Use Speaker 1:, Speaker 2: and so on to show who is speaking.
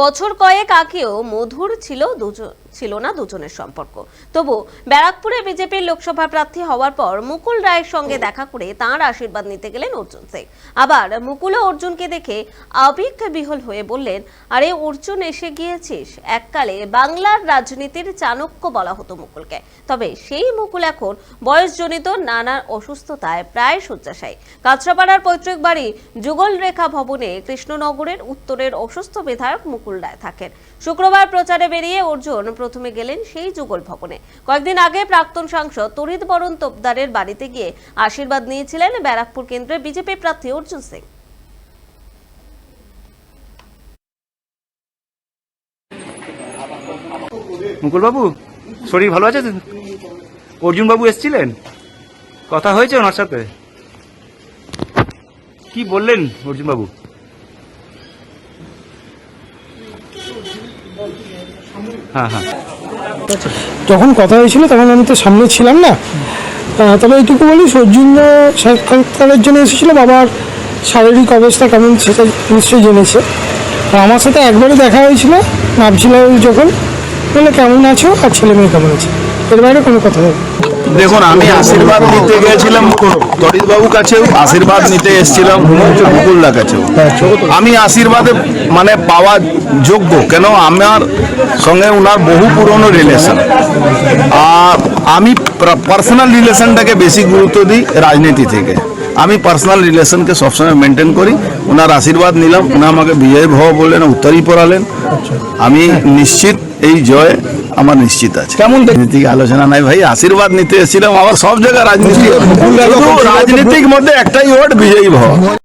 Speaker 1: বছর কয়েক আগেও মধুর ছিল দুজন ছিল না দুজনের সম্পর্ক তবু ব্যারাকপুরে বিজেপির লোকসভা প্রার্থী হওয়ার পর মুকুল রায়ের সঙ্গে দেখা করে তাঁর আশীর্বাদ নিতে গেলেন অর্জুন সিং আবার মুকুলও অর্জুনকে দেখে আবেগ বিহল হয়ে বললেন আরে অর্জুন এসে গিয়েছিস এককালে বাংলার রাজনীতির চাণক্য বলা হতো মুকুলকে তবে সেই মুকুল এখন বয়সজনিত নানার অসুস্থতায় প্রায় শয্যাশায়ী কাছরাপাড়ার পৈতৃক বাড়ি যুগল রেখা ভবনে কৃষ্ণনগরের উত্তরের অসুস্থ বিধায়ক মুকুল রায় থাকেন শুক্রবার প্রচারে বেরিয়ে অর্জুন প্রথমে গেলেন সেই যুগল ভবনে কয়েকদিন আগে প্রাক্তন সাংসদ তরিত বরণ তোপদারের বাড়িতে গিয়ে আশীর্বাদ নিয়েছিলেন ব্যারাকপুর কেন্দ্রে বিজেপি প্রার্থী অর্জুন সিং
Speaker 2: মুকুলবাবু শরীর ভালো আছে অর্জুনবাবু এসছিলেন কথা হয়েছে ওনার সাথে কি বললেন অর্জুনবাবু
Speaker 3: হ্যাঁ হ্যাঁ যখন কথা হয়েছিল তখন আমি তো সামনে ছিলাম না তবে এইটুকু বলি সৌজন্য সাক্ষাৎকারের জন্য এসেছিল বাবার শারীরিক অবস্থা কেমন সেটা নিশ্চয়ই জেনেছে আমার সাথে একবারই দেখা হয়েছিল ভাবছিল যখন বলে কেমন আছো আর ছেলে মেয়ে কেমন আছে এর বাইরে কোনো
Speaker 4: কথা নেই দেখুন আমি আশীর্বাদ নিতে গিয়েছিলাম বাবু কাছেও আশীর্বাদ নিতে এসেছিলাম মুকুলদার কাছেও আমি আশীর্বাদে মানে পাওয়া যোগ্য কেন আমার সঙ্গে ওনার বহু পুরনো রিলেশন আর আমি পার্সোনাল রিলেশনটাকে বেশি গুরুত্ব দিই রাজনীতি থেকে আমি পার্সোনাল রিলেশনকে সবসময় মেনটেন করি ওনার আশীর্বাদ নিলাম ওনা আমাকে বিজয় ভব বললেন উত্তরই পড়ালেন আমি নিশ্চিত এই জয় আমার নিশ্চিত আছে
Speaker 2: কেমন রাজনীতিক আলোচনা নাই ভাই আশীর্বাদ নিতে এসেছিলাম আবার সব জায়গায় রাজনীতি
Speaker 4: রাজনীতির মধ্যে একটাই ওট বিজয়ী ভব